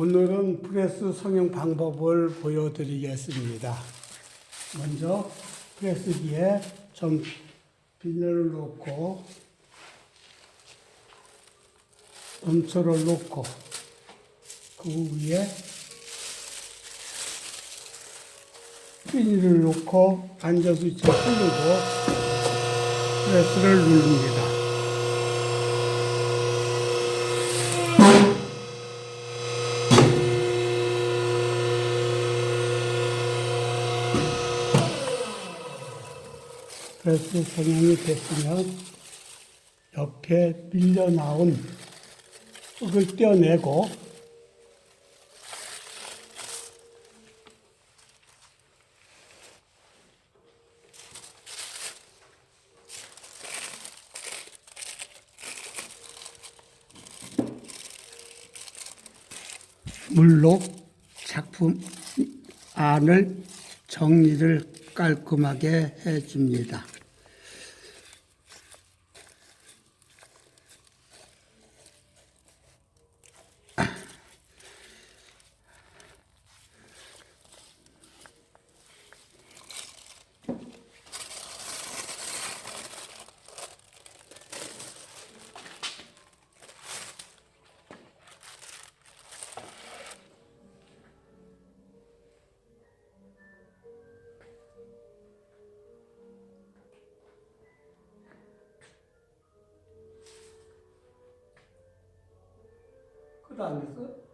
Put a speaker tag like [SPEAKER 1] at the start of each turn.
[SPEAKER 1] 오늘은 프레스 성형 방법을 보여드리겠습니다. 먼저 프레스기에 좀 비늘을 놓고 음초를 놓고 그 위에 비닐을 놓고 앉아서 이렇게 풀고 프레스를 누릅니다. 프레스 성형이 됐으면 옆에 밀려 나온 흙을 떼어내고 물로 작품 안을 정리를 깔끔하게 해줍니다. 됐어?